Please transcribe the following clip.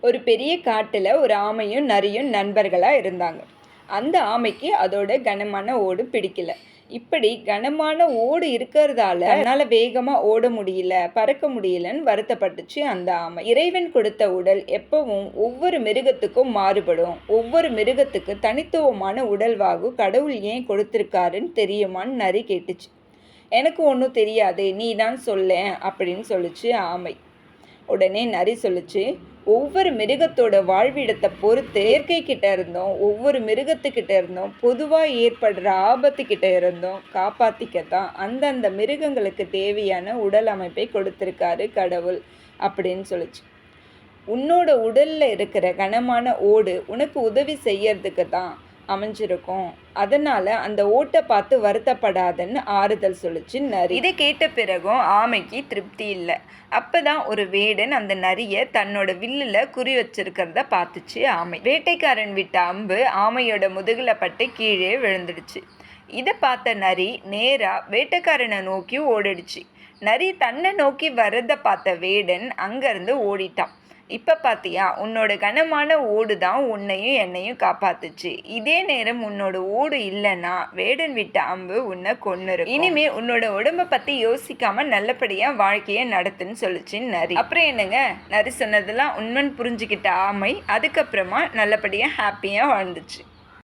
ஒரு பெரிய காட்டில் ஒரு ஆமையும் நரியும் நண்பர்களாக இருந்தாங்க. அந்த ஆமைக்கு அதோட கனமான ஓடு பிடிக்கல. இப்படி கனமான ஓடு இருக்கிறதால என்னால் வேகமாக ஓட முடியல பறக்க முடியலன்னு வருத்தப்பட்டுச்சு அந்த ஆமை. இறைவன் கொடுத்த உடல் எப்பவும் ஒவ்வொரு மிருகத்துக்கும் மாறுபடும். ஒவ்வொரு மிருகத்துக்கு தனித்துவமான உடல்வாகு கடவுள் ஏன் கொடுத்துருக்காருன்னு தெரியுமான்னு நரி கேட்டுச்சு. எனக்கு ஒன்றும் தெரியாதே நீ தான் சொல்ல அப்படின்னு சொல்லிச்சு ஆமை. உடனே நரி சொல்லுச்சு ஒவ்வொரு மிருகத்தோட வாழ்விடத்தை பொறுத்து இயற்கை கிட்ட இருந்தோம் ஒவ்வொரு மிருகத்துக்கிட்ட இருந்தோம் பொதுவாக ஏற்படுற ஆபத்துக்கிட்ட இருந்தோம் காப்பாற்றிக்கத்தான் அந்தந்த மிருகங்களுக்கு தேவையான உடல் அமைப்பை கொடுத்துருக்காரு கடவுள் அப்படின்னு சொல்லிச்சு. உன்னோட உடலில் இருக்கிற கனமான ஓடு உனக்கு உதவி செய்யறதுக்கு தான் அமைஞ்சிருக்கும். அதனால அந்த ஓட்டை பார்த்து வருத்தப்படாதன்னு ஆறுதல் சொல்லிச்சு நரி. இதை கேட்ட பிறகும் ஆமைக்கு திருப்தி இல்லை. அப்பதான் ஒரு வேடன் அந்த நரியை தன்னோட வில்லுல குறி வச்சிருக்கிறத பார்த்துச்சு ஆமை. வேட்டைக்காரன் விட்ட அம்பு ஆமையோட முதுகுல பட்டு கீழே விழுந்துடுச்சு. இதை பார்த்த நரி நேரா வேட்டைக்காரனை நோக்கி ஓடிடுச்சு. நரி தன்னை நோக்கி வர்றதை பார்த்த வேடன் அங்கேருந்து ஓடிட்டான். இப்போ பார்த்தியா உன்னோட கனமான ஓடு தான் உன்னையும் என்னையும் காப்பாத்துச்சு. இதே நேரம் உன்னோட ஓடு இல்லைன்னா வேடன் விட்ட அம்பு உன்னை கொன்னுரு இனிமே உன்னோட உடம்ப பற்றி யோசிக்காம நல்லபடியாக வாழ்க்கையை நடத்துன்னு சொல்லுச்சு நரி அப்புறம் என்னங்க? நரி சொன்னதெல்லாம் உண்மைன்னு புரிஞ்சுக்கிட்ட ஆமை அதுக்கப்புறமா நல்லபடியாக ஹாப்பியாக வாழ்ந்துச்சு.